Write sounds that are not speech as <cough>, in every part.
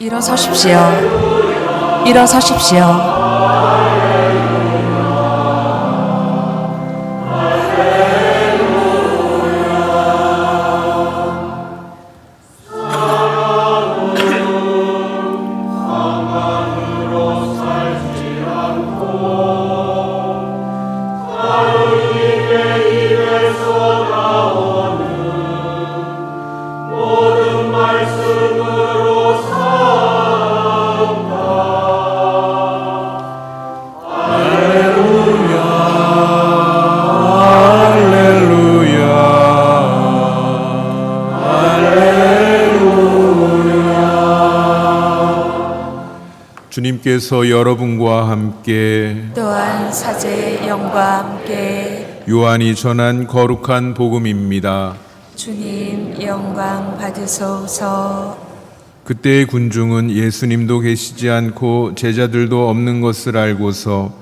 일어서십시오. 일어서십시오. 주님께서 여러분과 함께 또한 사제의 영과 함께 요한이 전한 거룩한 복음입니다. 주님 영광 받으소서. 그때의 군중은 예수님도 계시지 않고 제자들도 없는 것을 알고서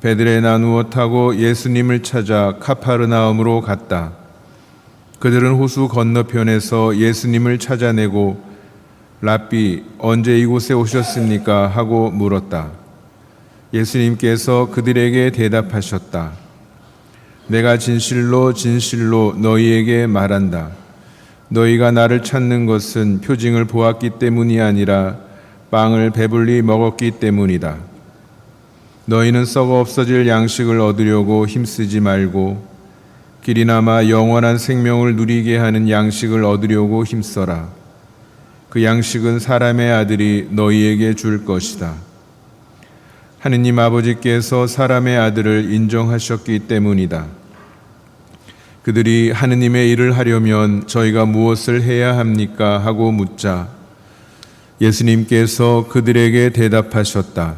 배들에 나누어 타고 예수님을 찾아 카파르나움으로 갔다. 그들은 호수 건너편에서 예수님을 찾아내고 랍비 언제 이곳에 오셨습니까 하고 물었다. 예수님께서 그들에게 대답하셨다. 내가 진실로 진실로 너희에게 말한다. 너희가 나를 찾는 것은 표징을 보았기 때문이 아니라 빵을 배불리 먹었기 때문이다. 너희는 썩어 없어질 양식을 얻으려고 힘쓰지 말고 길이나마 영원한 생명을 누리게 하는 양식을 얻으려고 힘써라. 그 양식은 사람의 아들이 너희에게 줄 것이다. 하느님 아버지께서 사람의 아들을 인정하셨기 때문이다. 그들이 하느님의 일을 하려면 저희가 무엇을 해야 합니까? 하고 묻자 예수님께서 그들에게 대답하셨다.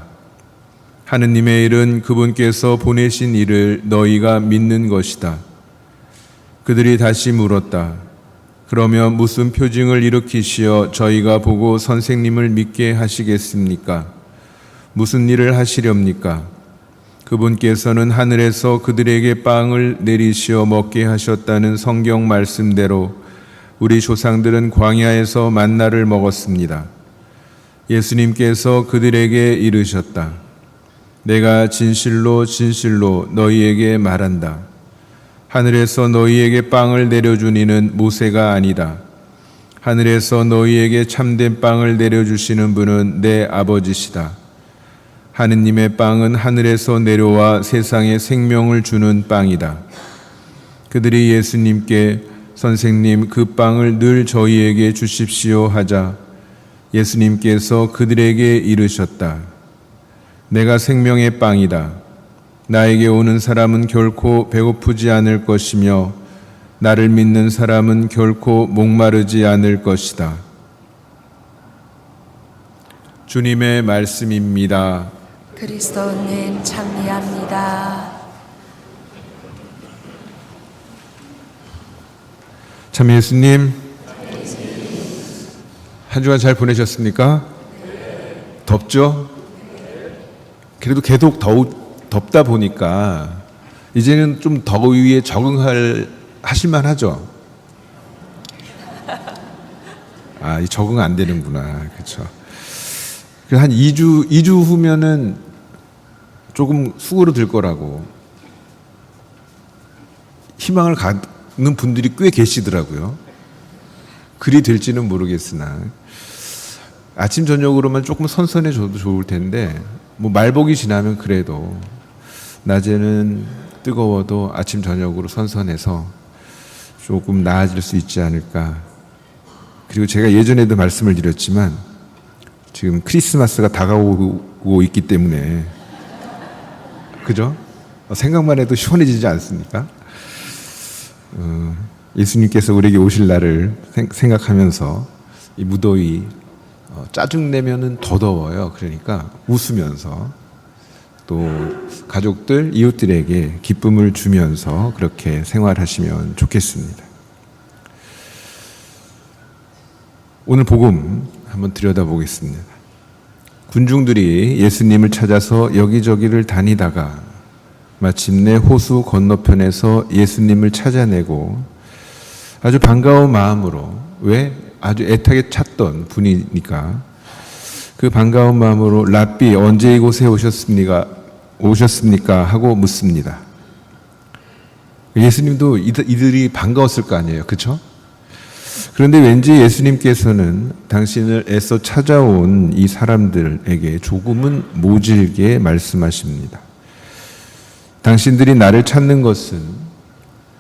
하느님의 일은 그분께서 보내신 일을 너희가 믿는 것이다. 그들이 다시 물었다. 그러면 무슨 표징을 일으키시어 저희가 보고 선생님을 믿게 하시겠습니까? 무슨 일을 하시렵니까? 그분께서는 하늘에서 그들에게 빵을 내리시어 먹게 하셨다는 성경 말씀대로 우리 조상들은 광야에서 만나를 먹었습니다. 예수님께서 그들에게 이르셨다. 내가 진실로 진실로 너희에게 말한다. 하늘에서 너희에게 빵을 내려준 이는 모세가 아니다. 하늘에서 너희에게 참된 빵을 내려주시는 분은 내 아버지시다. 하느님의 빵은 하늘에서 내려와 세상에 생명을 주는 빵이다. 그들이 예수님께 선생님 그 빵을 늘 저희에게 주십시오 하자 예수님께서 그들에게 이르셨다. 내가 생명의 빵이다. 나에게 오는 사람은 결코 배고프지 않을 것이며 나를 믿는 사람은 결코 목마르지 않을 것이다. 주님의 말씀입니다. 그리스도님 찬미합니다. 참 예수님 한 주간 잘 보내셨습니까? 덥죠? 그래도 계속 더우, 덥다 보니까 이제는 좀 더위에 적응할 하실만 하죠. 아, 이 적응 안 되는구나. 그렇죠. 한 2주 2주 후면은 조금 수그러 들 거라고 희망을 갖는 분들이 꽤 계시더라고요. 그리 될지는 모르겠으나 아침 저녁으로만 조금 선선해져도 좋을 텐데 뭐 말복이 지나면 그래도 낮에는 뜨거워도 아침 저녁으로 선선해서 조금 나아질 수 있지 않을까. 그리고 제가 예전에도 말씀을 드렸지만 지금 크리스마스가 다가오고 있기 때문에 그죠? 생각만 해도 시원해지지 않습니까? 어, 예수님께서 우리에게 오실 날을 생- 생각하면서 이 무더위 어, 짜증 내면은 더 더워요. 그러니까 웃으면서 또 가족들 이웃들에게 기쁨을 주면서 그렇게 생활하시면 좋겠습니다. 오늘 복음 한번 들여다보겠습니다. 군중들이 예수님을 찾아서 여기저기를 다니다가 마침내 호수 건너편에서 예수님을 찾아내고 아주 반가운 마음으로 왜 아주 애타게 찾던 분이니까 그 반가운 마음으로 랍비 언제 이곳에 오셨습니까? 오셨습니까? 하고 묻습니다. 예수님도 이들- 이들이 반가웠을 거 아니에요. 그렇죠? 그런데 왠지 예수님께서는 당신을 애써 찾아온 이 사람들에게 조금은 모질게 말씀하십니다. 당신들이 나를 찾는 것은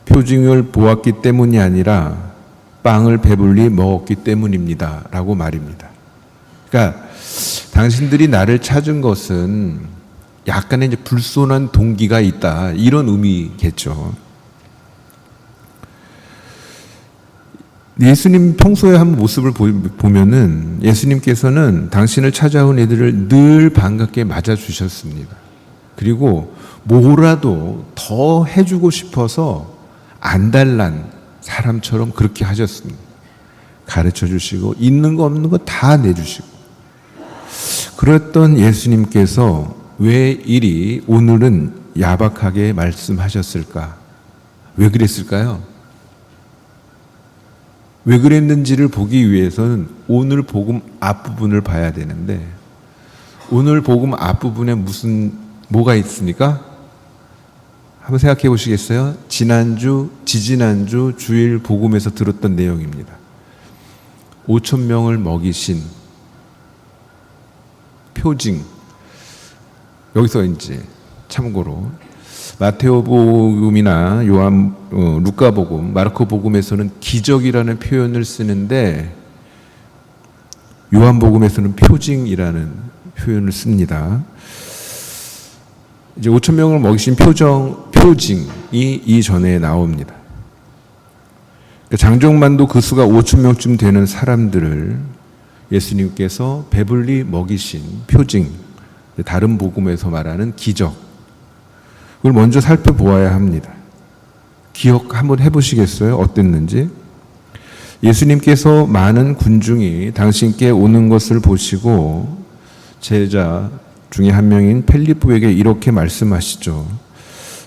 표징을 보았기 때문이 아니라 빵을 배불리 먹었기 때문입니다. 라고 말입니다. 그러니까 당신들이 나를 찾은 것은 약간의 이제 불손한 동기가 있다. 이런 의미겠죠. 예수님 평소에 한 모습을 보- 보면은 예수님께서는 당신을 찾아온 애들을 늘 반갑게 맞아주셨습니다. 그리고 뭐라도 더 해주고 싶어서 안달난 사람처럼 그렇게 하셨습니다. 가르쳐 주시고, 있는 거 없는 거 다 내주시고. 그랬던 예수님께서 왜 이리 오늘은 야박하게 말씀하셨을까? 왜 그랬을까요? 왜 그랬는지를 보기 위해서는 오늘 복음 앞부분을 봐야 되는데 오늘 복음 앞부분에 무슨 뭐가 있습니까? 한번 생각해 보시겠어요? 지난주, 지지난주 주일 복음에서 들었던 내용입니다. 5천 명을 먹이신 표징 여기서 이제 참고로 마테오복음이나 요한 어, 루카복음, 마르코복음에서는 기적이라는 표현을 쓰는데 요한복음에서는 표징이라는 표현을 씁니다. 이제 5천 명을 먹이신 표정 표징이 이전에 나옵니다. 그러니까 장정만도 그 수가 5천 명쯤 되는 사람들을 예수님께서 배불리 먹이신 표징, 다른 복음에서 말하는 기적, 그걸 먼저 살펴보아야 합니다. 기억 한번 해보시겠어요? 어땠는지? 예수님께서 많은 군중이 당신께 오는 것을 보시고 제자 중에 한 명인 펠리포에게 이렇게 말씀하시죠.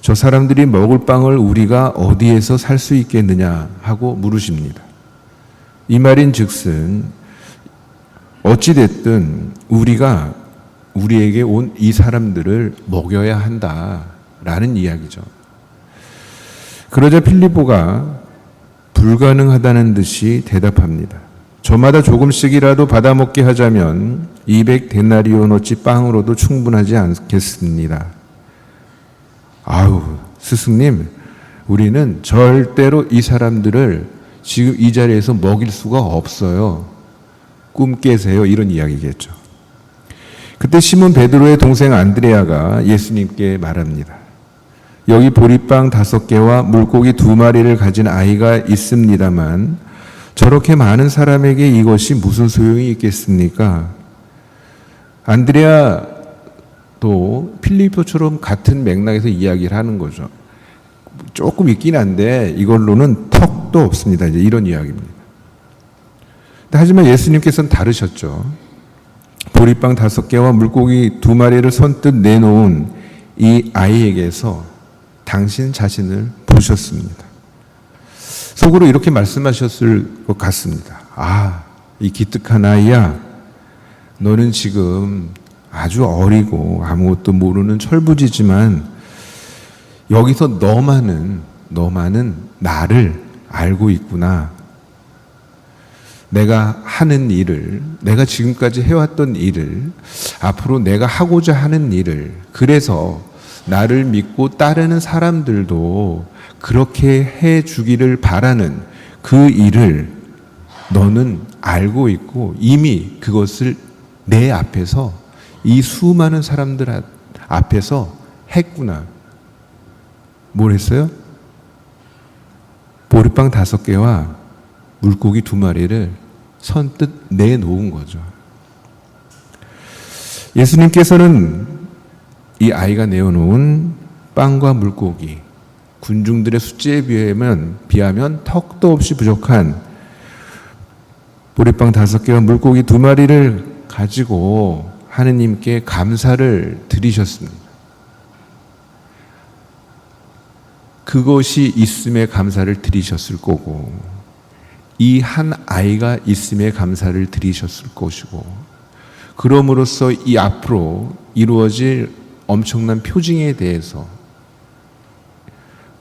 저 사람들이 먹을 빵을 우리가 어디에서 살 수 있겠느냐 하고 물으십니다. 이 말인 즉슨 어찌됐든 우리가 우리에게 온 이 사람들을 먹여야 한다라는 이야기죠. 그러자 필리포가 불가능하다는 듯이 대답합니다. 저마다 조금씩이라도 받아먹게 하자면 200 데나리오노치 빵으로도 충분하지 않겠습니다. 아우, 스승님, 우리는 절대로 이 사람들을 지금 이 자리에서 먹일 수가 없어요. 꿈 깨세요. 이런 이야기겠죠. 그때 시몬 베드로의 동생 안드레아가 예수님께 말합니다. 여기 보리빵 다섯 개와 물고기 두 마리를 가진 아이가 있습니다만 저렇게 많은 사람에게 이것이 무슨 소용이 있겠습니까? 안드레아도 필리포처럼 같은 맥락에서 이야기를 하는 거죠. 조금 있긴 한데 이걸로는 턱도 없습니다. 이제 이런 이야기입니다. 하지만 예수님께서는 다르셨죠. 보리빵 다섯 개와 물고기 두 마리를 선뜻 내놓은 이 아이에게서 당신 자신을 보셨습니다. 속으로 이렇게 말씀하셨을 것 같습니다. 아, 이 기특한 아이야. 너는 지금 아주 어리고 아무것도 모르는 철부지지만 여기서 너만은, 너만은 나를 알고 있구나. 내가 하는 일을, 내가 지금까지 해왔던 일을, 앞으로 내가 하고자 하는 일을, 그래서 나를 믿고 따르는 사람들도 그렇게 해 주기를 바라는 그 일을 너는 알고 있고 이미 그것을 내 앞에서 이 수많은 사람들 앞에서 했구나. 뭘 했어요? 보리빵 다섯 개와 물고기 두 마리를 선뜻 내놓은 거죠. 예수님께서는 이 아이가 내어놓은 빵과 물고기, 군중들의 숫자에 비하면, 비하면 턱도 없이 부족한 보리빵 다섯 개와 물고기 두 마리를 가지고 하느님께 감사를 드리셨습니다. 그것이 있음에 감사를 드리셨을 거고, 이 한 아이가 있음에 감사를 드리셨을 것이고, 그럼으로써 이 앞으로 이루어질 엄청난 표징에 대해서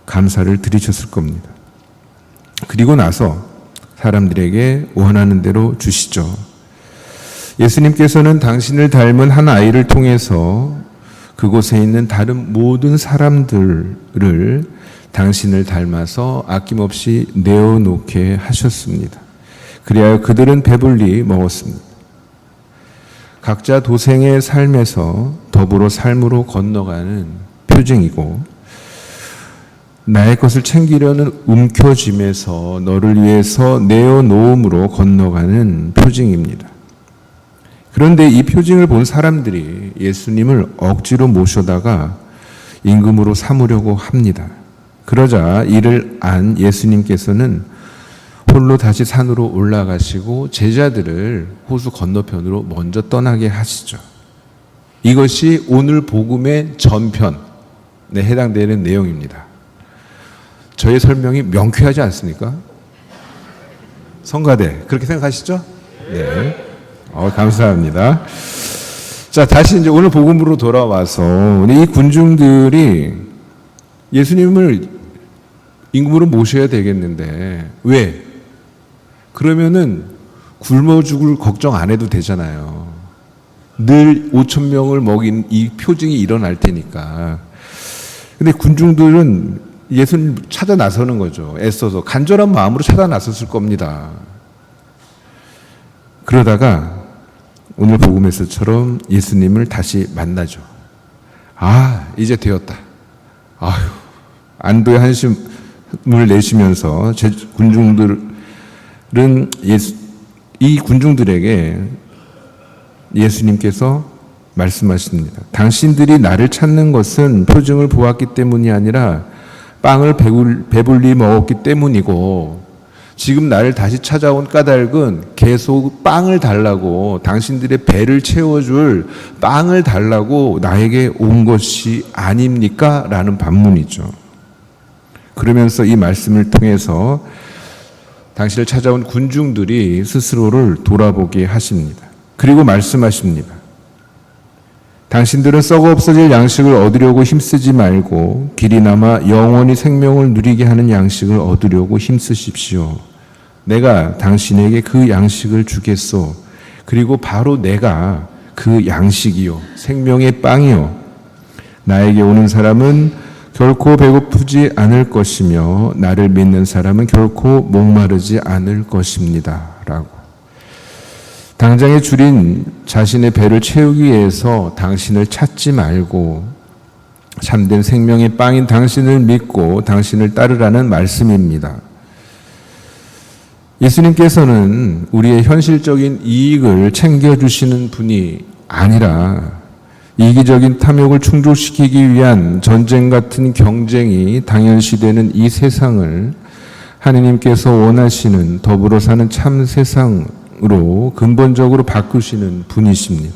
감사를 드리셨을 겁니다. 그리고 나서 사람들에게 원하는 대로 주시죠. 예수님께서는 당신을 닮은 한 아이를 통해서 그곳에 있는 다른 모든 사람들을 당신을 닮아서 아낌없이 내어놓게 하셨습니다. 그리하여 그들은 배불리 먹었습니다. 각자 도생의 삶에서 더불어 삶으로 건너가는 표징이고 나의 것을 챙기려는 움켜짐에서 너를 위해서 내어놓음으로 건너가는 표징입니다. 그런데 이 표징을 본 사람들이 예수님을 억지로 모셔다가 임금으로 삼으려고 합니다. 그러자 이를 안 예수님께서는 홀로 다시 산으로 올라가시고 제자들을 호수 건너편으로 먼저 떠나게 하시죠. 이것이 오늘 복음의 전편에 해당되는 내용입니다. 저의 설명이 명쾌하지 않습니까? 성가대 그렇게 생각하시죠? 네. 어, 감사합니다. 자, 다시 이제 오늘 복음으로 돌아와서 이 군중들이 예수님을 임금으로 모셔야 되겠는데 왜? 그러면은 굶어 죽을 걱정 안 해도 되잖아요. 늘 5천 명을 먹인 이 표징이 일어날 테니까. 근데 군중들은 예수님 찾아 나서는 거죠. 애써서 간절한 마음으로 찾아 나섰을 겁니다. 그러다가 오늘 복음에서처럼 예수님을 다시 만나죠. 아, 이제 되었다. 아휴, 안도의 한심 을 내쉬면서 제 군중들은 예수, 이 군중들에게 예수님께서 말씀하십니다. 당신들이 나를 찾는 것은 표징을 보았기 때문이 아니라 빵을 배불리 먹었기 때문이고 지금 나를 다시 찾아온 까닭은 계속 빵을 달라고 당신들의 배를 채워줄 빵을 달라고 나에게 온 것이 아닙니까? 라는 반문이죠. 그러면서 이 말씀을 통해서 당신을 찾아온 군중들이 스스로를 돌아보게 하십니다. 그리고 말씀하십니다. 당신들은 썩어 없어질 양식을 얻으려고 힘쓰지 말고 길이 남아 영원히 생명을 누리게 하는 양식을 얻으려고 힘쓰십시오. 내가 당신에게 그 양식을 주겠소. 그리고 바로 내가 그 양식이요. 생명의 빵이요. 나에게 오는 사람은 결코 배고프지 않을 것이며 나를 믿는 사람은 결코 목마르지 않을 것입니다. 라고. 당장에 줄인 자신의 배를 채우기 위해서 당신을 찾지 말고 참된 생명의 빵인 당신을 믿고 당신을 따르라는 말씀입니다. 예수님께서는 우리의 현실적인 이익을 챙겨주시는 분이 아니라 이기적인 탐욕을 충족시키기 위한 전쟁 같은 경쟁이 당연시되는 이 세상을 하느님께서 원하시는 더불어 사는 참 세상으로 근본적으로 바꾸시는 분이십니다.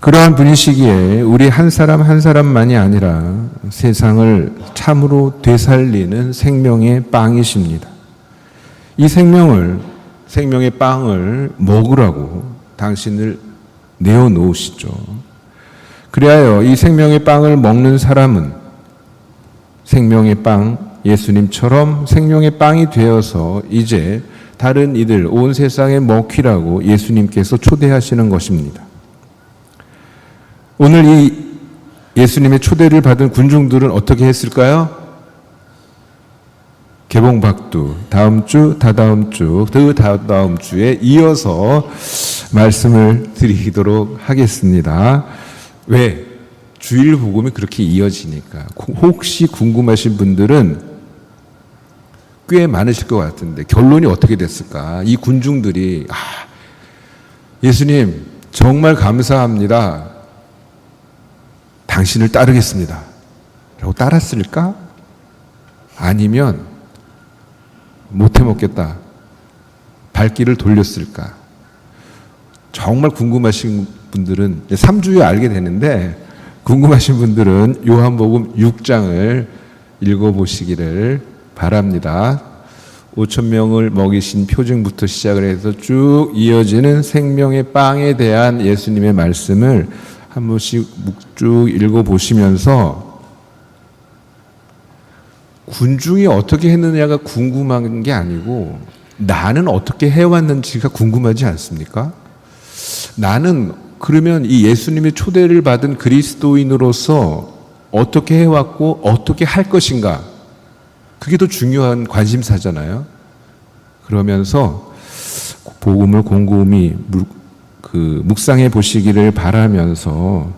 그러한 분이시기에 우리 한 사람 한 사람만이 아니라 세상을 참으로 되살리는 생명의 빵이십니다. 이 생명을 생명의 빵을 먹으라고 당신을 내어 놓으시죠. 그리하여 이 생명의 빵을 먹는 사람은 생명의 빵 예수님처럼 생명의 빵이 되어서 이제 다른 이들 온 세상에 먹히라고 예수님께서 초대하시는 것입니다. 오늘 이 예수님의 초대를 받은 군중들은 어떻게 했을까요? 개봉박두 다음 주, 다다음 주, 그 다다음 주에 이어서 말씀을 드리도록 하겠습니다. 왜? 주일 복음이 그렇게 이어지니까. 혹시 궁금하신 분들은 꽤 많으실 것 같은데 결론이 어떻게 됐을까? 이 군중들이 아, 예수님 정말 감사합니다. 당신을 따르겠습니다. 라고 따랐을까? 아니면 못해 먹겠다. 발길을 돌렸을까? 정말 궁금하신 분들은 3주에 알게 되는데 궁금하신 분들은 요한복음 6장을 읽어보시기를 바랍니다. 5천 명을 먹이신 표징부터 시작을 해서 쭉 이어지는 생명의 빵에 대한 예수님의 말씀을 한 번씩 묵- 쭉 읽어 보시면서 군중이 어떻게 했느냐가 궁금한 게 아니고 나는 어떻게 해왔는지가 궁금하지 않습니까? 나는 그러면 이 예수님의 초대를 받은 그리스도인으로서 어떻게 해왔고 어떻게 할 것인가? 그게 더 중요한 관심사잖아요. 그러면서 복음을 곰곰이 물- 그 묵상해 보시기를 바라면서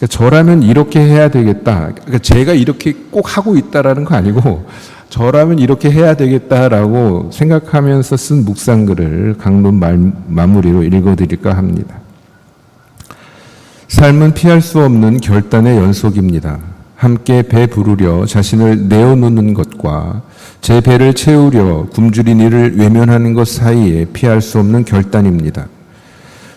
그러니까 저라면 이렇게 해야 되겠다. 그러니까 제가 이렇게 꼭 하고 있다라는 거 아니고 저라면 이렇게 해야 되겠다라고 생각하면서 쓴 묵상글을 강론 말, 마무리로 읽어드릴까 합니다. 삶은 피할 수 없는 결단의 연속입니다. 함께 배 부르려 자신을 내어놓는 것과 제 배를 채우려 굶주린 이를 외면하는 것 사이에 피할 수 없는 결단입니다.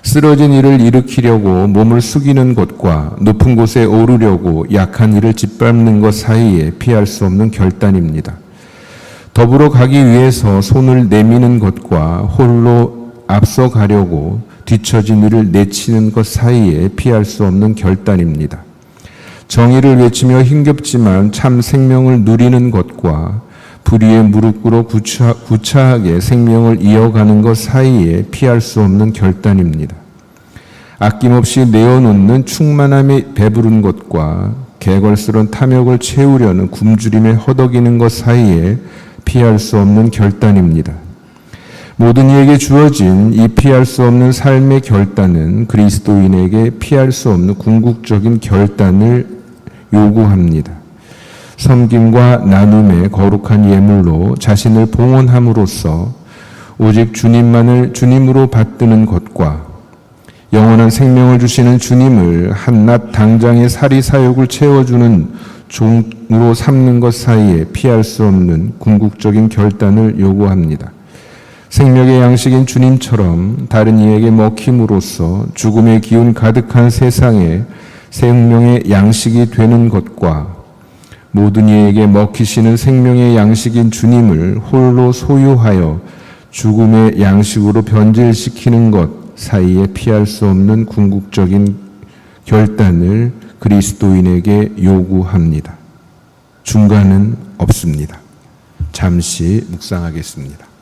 쓰러진 이를 일으키려고 몸을 숙이는 것과 높은 곳에 오르려고 약한 이를 짓밟는 것 사이에 피할 수 없는 결단입니다. 더불어 가기 위해서 손을 내미는 것과 홀로 앞서 가려고 뒤처진 이를 내치는 것 사이에 피할 수 없는 결단입니다. 정의를 외치며 힘겹지만 참 생명을 누리는 것과 불의에 무릎 꿇어 구차, 구차하게 생명을 이어가는 것 사이에 피할 수 없는 결단입니다. 아낌없이 내어놓는 충만함에 배부른 것과 개걸스런 탐욕을 채우려는 굶주림에 허덕이는 것 사이에 피할 수 없는 결단입니다. 모든 이에게 주어진 이 피할 수 없는 삶의 결단은 그리스도인에게 피할 수 없는 궁극적인 결단을 요구합니다. 섬김과 나눔의 거룩한 예물로 자신을 봉헌함으로써 오직 주님만을 주님으로 받드는 것과 영원한 생명을 주시는 주님을 한낱 당장의 사리 사욕을 채워주는 종으로 삼는 것 사이에 피할 수 없는 궁극적인 결단을 요구합니다. 생명의 양식인 주님처럼 다른 이에게 먹힘으로써 죽음의 기운 가득한 세상에 생명의 양식이 되는 것과 모든 이에게 먹히시는 생명의 양식인 주님을 홀로 소유하여 죽음의 양식으로 변질시키는 것 사이에 피할 수 없는 궁극적인 결단을 그리스도인에게 요구합니다. 중간은 없습니다. 잠시 묵상하겠습니다.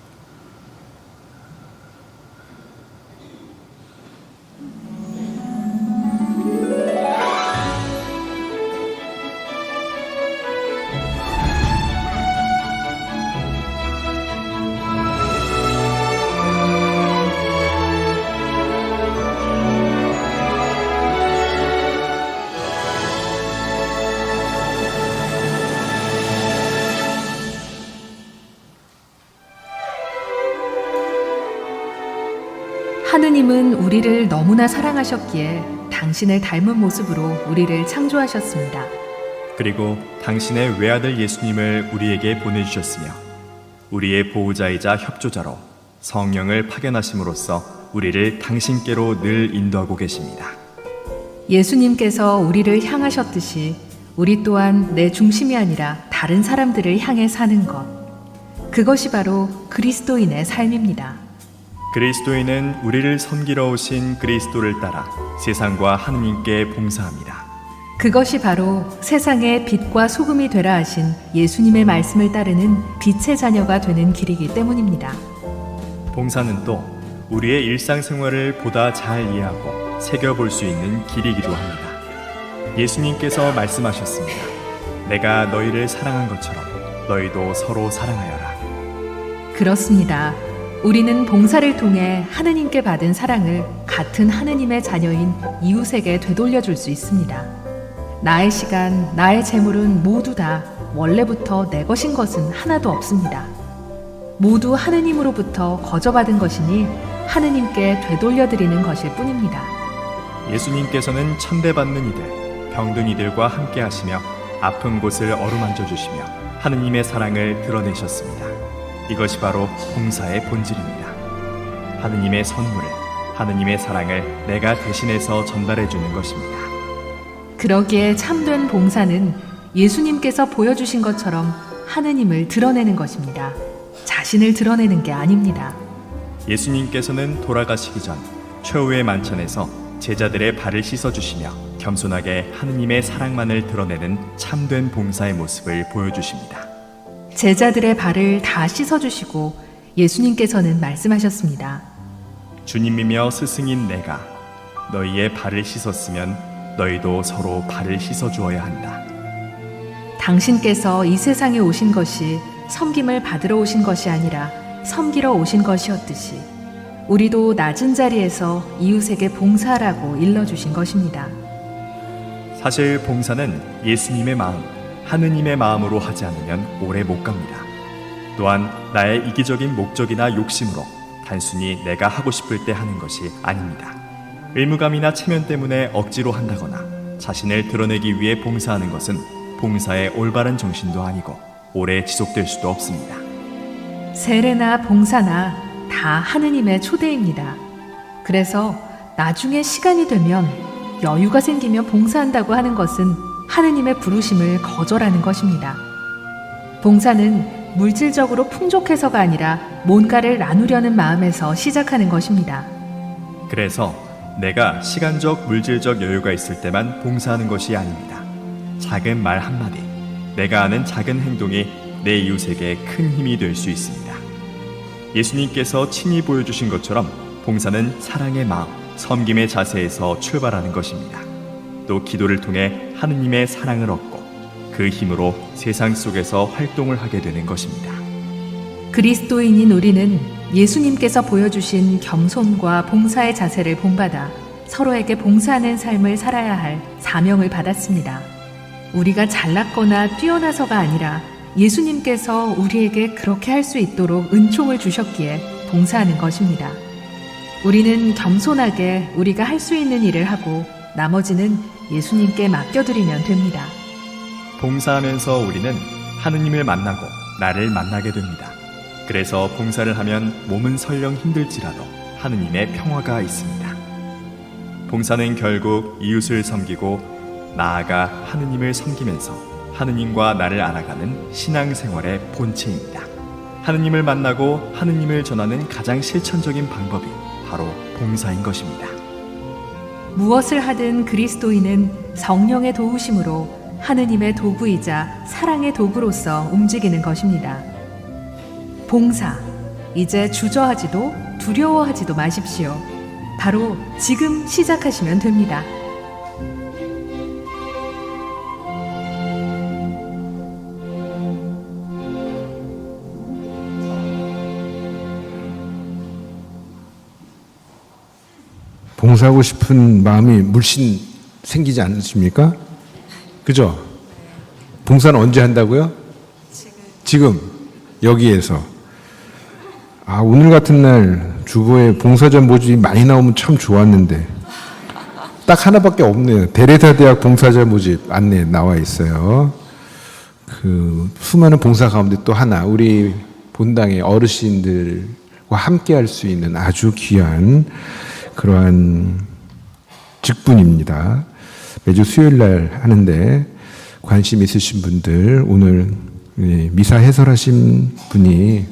너무나 사랑하셨기에 당신을 닮은 모습으로 우리를 창조하셨습니다. 그리고 당신의 외아들 예수님을 우리에게 보내주셨으며 우리의 보호자이자 협조자로 성령을 파견하심으로써 우리를 당신께로 늘 인도하고 계십니다. 예수님께서 우리를 향하셨듯이 우리 또한 내 중심이 아니라 다른 사람들을 향해 사는 것. 그것이 바로 그리스도인의 삶입니다. 그리스도인은 우리를 섬기러 오신 그리스도를 따라 세상과 하느님께 봉사합니다. 그것이 바로 세상의 빛과 소금이 되라 하신 예수님의 말씀을 따르는 빛의 자녀가 되는 길이기 때문입니다. 봉사는 또 우리의 일상생활을 보다 잘 이해하고 새겨볼 수 있는 길이기도 합니다. 예수님께서 말씀하셨습니다. 내가 너희를 사랑한 것처럼 너희도 서로 사랑하여라. 그렇습니다. 우리는 봉사를 통해 하느님께 받은 사랑을 같은 하느님의 자녀인 이웃에게 되돌려 줄 수 있습니다. 나의 시간, 나의 재물은 모두 다 원래부터 내 것인 것은 하나도 없습니다. 모두 하느님으로부터 거저받은 것이니 하느님께 되돌려 드리는 것일 뿐입니다. 예수님께서는 천대받는 이들, 병든 이들과 함께 하시며 아픈 곳을 어루만져 주시며 하느님의 사랑을 드러내셨습니다. 이것이 바로 봉사의 본질입니다. 하느님의 선물을, 하느님의 사랑을 내가 대신해서 전달해 주는 것입니다. 그러기에 참된 봉사는 예수님께서 보여주신 것처럼 하느님을 드러내는 것입니다. 자신을 드러내는 게 아닙니다. 예수님께서는 돌아가시기 전 최후의 만찬에서 제자들의 발을 씻어주시며 겸손하게 하느님의 사랑만을 드러내는 참된 봉사의 모습을 보여주십니다. 제자들의 발을 다 씻어주시고 예수님께서는 말씀하셨습니다. 주님이며 스승인 내가 너희의 발을 씻었으면 너희도 서로 발을 씻어 주어야 한다. 당신께서 이 세상에 오신 것이 섬김을 받으러 오신 것이 아니라 섬기러 오신 것이었듯이 우리도 낮은 자리에서 이웃에게 봉사하라고 일러 주신 것입니다. 사실 봉사는 예수님의 마음, 하느님의 마음으로 하지 않으면 오래 못 갑니다. 또한 나의 이기적인 목적이나 욕심으로 단순히 내가 하고 싶을 때 하는 것이 아닙니다. 의무감이나 체면 때문에 억지로 한다거나 자신을 드러내기 위해 봉사하는 것은 봉사의 올바른 정신도 아니고 오래 지속될 수도 없습니다. 세례나 봉사나 다 하느님의 초대입니다. 그래서 나중에 시간이 되면 여유가 생기면 봉사한다고 하는 것은 하느님의 부르심을 거절하는 것입니다. 봉사는 물질적으로 풍족해서가 아니라 뭔가를 나누려는 마음에서 시작하는 것입니다. 그래서 내가 시간적, 물질적 여유가 있을 때만 봉사하는 것이 아닙니다. 작은 말 한마디, 내가 하는 작은 행동이 내 이웃에게 큰 힘이 될 수 있습니다. 예수님께서 친히 보여주신 것처럼 봉사는 사랑의 마음, 섬김의 자세에서 출발하는 것입니다. 또 기도를 통해 하느님의 사랑을 얻고 그 힘으로 세상 속에서 활동을 하게 되는 것입니다. 그리스도인인 우리는 예수님께서 보여주신 겸손과 봉사의 자세를 본받아 서로에게 봉사하는 삶을 살아야 할 사명을 받았습니다. 우리가 잘났거나 뛰어나서가 아니라 예수님께서 우리에게 그렇게 할 수 있도록 은총을 주셨기에 봉사하는 것입니다. 우리는 겸손하게 우리가 할 수 있는 일을 하고 나머지는 예수님께 맡겨드리면 됩니다. 봉사하면서 우리는 하느님을 만나고 나를 만나게 됩니다. 그래서 봉사를 하면 몸은 설령 힘들지라도 하느님의 평화가 있습니다. 봉사는 결국 이웃을 섬기고 나아가 하느님을 섬기면서 하느님과 나를 알아가는 신앙생활의 본체입니다. 하느님을 만나고 하느님을 전하는 가장 실천적인 방법이 바로 봉사인 것입니다. 무엇을 하든 그리스도인은 성령의 도우심으로 하느님의 도구이자 사랑의 도구로서 움직이는 것입니다. 봉사. 이제 주저하지도 두려워하지도 마십시오. 바로 지금 시작하시면 됩니다. 봉사하고 싶은 마음이 물씬 생기지 않으십니까? 그죠? 봉사는 언제 한다고요? 지금 여기에서 아 오늘 같은 날 주보에 봉사자 모집이 많이 나오면 참 좋았는데 딱 하나밖에 없네요. 대레사 대학 봉사자 모집 안내 나와 있어요. 그 수많은 봉사 가운데 또 하나 우리 본당의 어르신들과 함께 할 수 있는 아주 귀한 그러한 직분입니다. 매주 수요일 날 하는데 관심 있으신 분들 오늘 예, 미사 해설하신 분이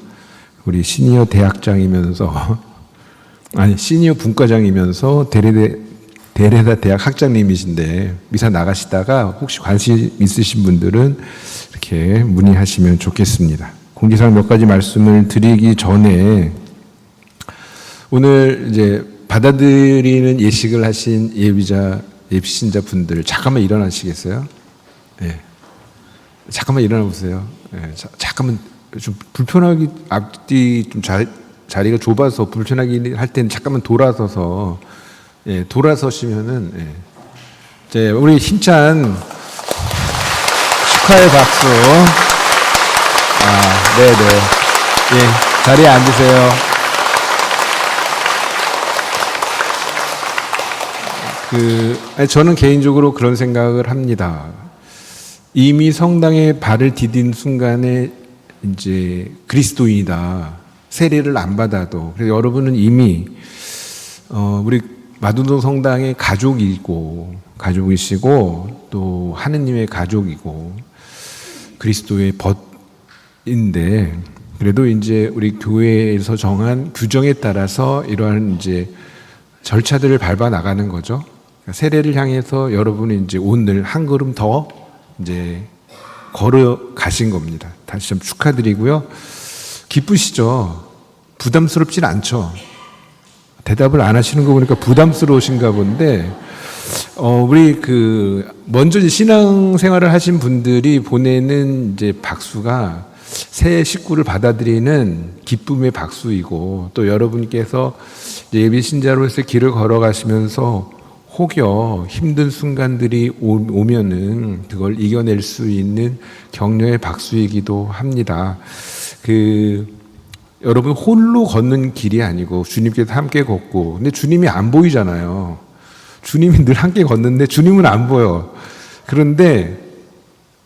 우리 시니어 대학장이면서 <laughs> 아니 시니어 분과장이면서 대레대 대레다 대학 학장님이신데 미사 나가시다가 혹시 관심 있으신 분들은 이렇게 문의하시면 좋겠습니다. 공지사항 몇 가지 말씀을 드리기 전에 오늘 이제 받아들이는 예식을 하신 예비자 예비신자 분들 잠깐만 일어나시겠어요? 예. 잠깐만 일어나 보세요. 예. 자, 잠깐만 좀 불편하기 앞뒤 좀 자, 자리가 좁아서 불편하게 할 때는 잠깐만 돌아서서 예, 돌아서시면은 예. 이제 우리 힘찬 축하의 박수. 아, 네, 네. 예, 자리에 앉으세요. 그 저는 개인적으로 그런 생각을 합니다. 이미 성당에 발을 디딘 순간에 이제 그리스도인이다. 세례를 안 받아도. 그래서 여러분은 이미 어, 우리 마두동 성당의 가족이고 가족이시고 또 하느님의 가족이고 그리스도의 벗인데 그래도 이제 우리 교회에서 정한 규정에 따라서 이러한 이제 절차들을 밟아 나가는 거죠. 그러니까 세례를 향해서 여러분이 이제 오늘 한 걸음 더 이제 걸어 가신 겁니다. 다시 좀 축하드리고요. 기쁘시죠? 부담스럽진 않죠? 대답을 안 하시는 거 보니까 부담스러우신가 본데, 어, 우리 그, 먼저 이제 신앙 생활을 하신 분들이 보내는 이제 박수가 새 식구를 받아들이는 기쁨의 박수이고, 또 여러분께서 이제 예비 신자로서 길을 걸어가시면서 혹여 힘든 순간들이 오- 오면은 그걸 이겨낼 수 있는 격려의 박수이기도 합니다. 그, 여러분 홀로 걷는 길이 아니고 주님께서 함께 걷고 근데 주님이 안 보이잖아요. 주님이 늘 함께 걷는데 주님은 안 보여. 그런데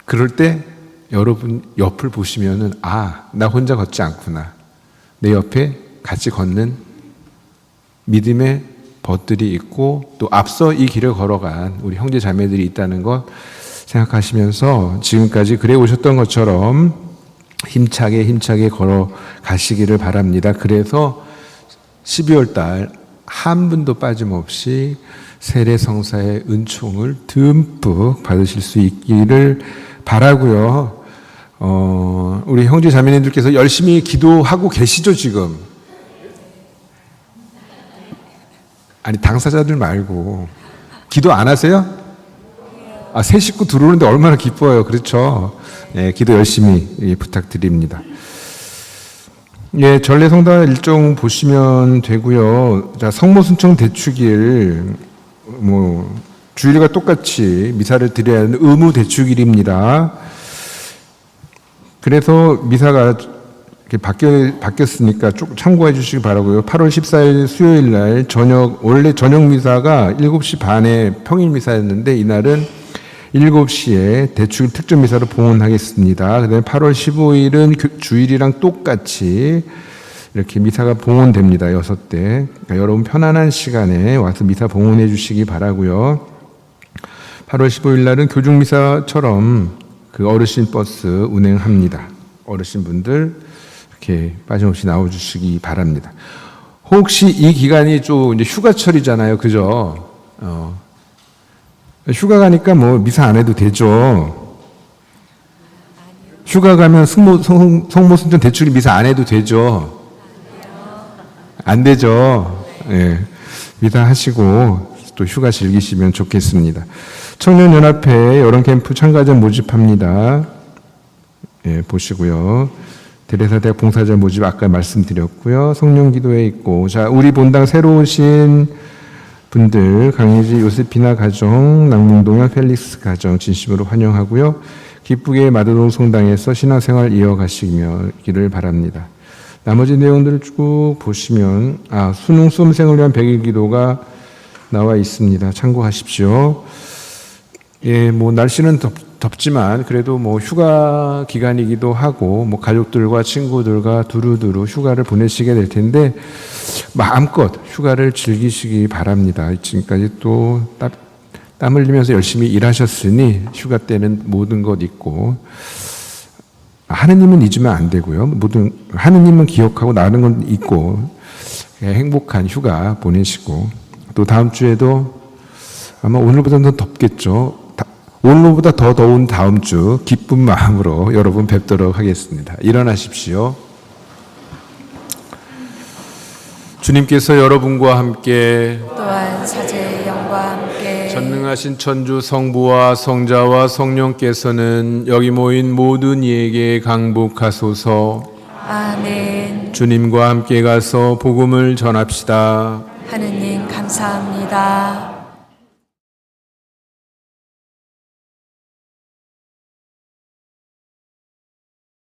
그럴 때 여러분 옆을 보시면은 아, 나 혼자 걷지 않구나. 내 옆에 같이 걷는 믿음의 벗들이 있고 또 앞서 이 길을 걸어간 우리 형제 자매들이 있다는 것 생각하시면서 지금까지 그래 오셨던 것처럼 힘차게 힘차게 걸어 가시기를 바랍니다. 그래서 12월 달 한 분도 빠짐없이 세례 성사의 은총을 듬뿍 받으실 수 있기를 바라고요. 어, 우리 형제 자매님들께서 열심히 기도하고 계시죠, 지금? 아니, 당사자들 말고. 기도 안 하세요? 아, 새 식구 들어오는데 얼마나 기뻐요. 그렇죠. 예, 기도 열심히 예, 부탁드립니다. 예, 전례 성당 일정 보시면 되고요. 자, 성모 순청 대축일 뭐 주일과 똑같이 미사를 드려야 하는 의무 대축일입니다. 그래서 미사가 바뀌어, 바뀌었으니까 쭉 참고해 주시기 바라고요. 8월 14일 수요일 날 저녁 원래 저녁 미사가 7시 반에 평일 미사였는데 이날은 7시에 대축 특전 미사로 봉헌하겠습니다. 그다음에 8월 15일은 주일이랑 똑같이 이렇게 미사가 봉헌됩니다. 여섯 대. 그러니까 여러분 편안한 시간에 와서 미사 봉헌해 주시기 바라고요. 8월 15일 날은 교중 미사처럼 그 어르신 버스 운행합니다. 어르신 분들 이렇게 빠짐없이 나와 주시기 바랍니다. 혹시 이 기간이 좀 이제 휴가철이잖아요. 그죠? 어, 휴가 가니까 뭐 미사 안 해도 되죠. 휴가 가면 성모, 성, 성모 순전 대출이 미사 안 해도 되죠. 안 되죠. 예. 미사 하시고 또 휴가 즐기시면 좋겠습니다. 청년연합회 여름 캠프 참가자 모집합니다. 예, 보시고요. 대례사대학 봉사자 모집 아까 말씀드렸고요. 성령 기도회 있고 자 우리 본당 새로 오신 분들 강의지 요세피나 가정, 낭문동역 펠릭스 가정 진심으로 환영하고요. 기쁘게 마드동 성당에서 신앙생활 이어가시기를 바랍니다. 나머지 내용들을 쭉 보시면 아 수능 수험생을 위한 백일 기도가 나와 있습니다. 참고하십시오. 예, 뭐 날씨는 덥, 덥지만 그래도 뭐 휴가 기간이기도 하고 뭐 가족들과 친구들과 두루두루 휴가를 보내시게 될 텐데 마음껏 휴가를 즐기시기 바랍니다. 지금까지 또 땀 흘리면서 열심히 일하셨으니 휴가 때는 모든 것 잊고 하느님은 잊으면 안 되고요. 모든 하느님은 기억하고 나는 건 잊고 행복한 휴가 보내시고 또 다음 주에도 아마 오늘보다는 더 덥겠죠. 다- 오늘보다 더 더운 다음 주 기쁜 마음으로 여러분 뵙도록 하겠습니다. 일어나십시오. 주님께서 여러분과 함께 또한 사제의 영과 함께 전능하신 천주 성부와 성자와 성령께서는 여기 모인 모든 이에게 강복하소서 아멘 주님과 함께 가서 복음을 전합시다. 하느님 감사합니다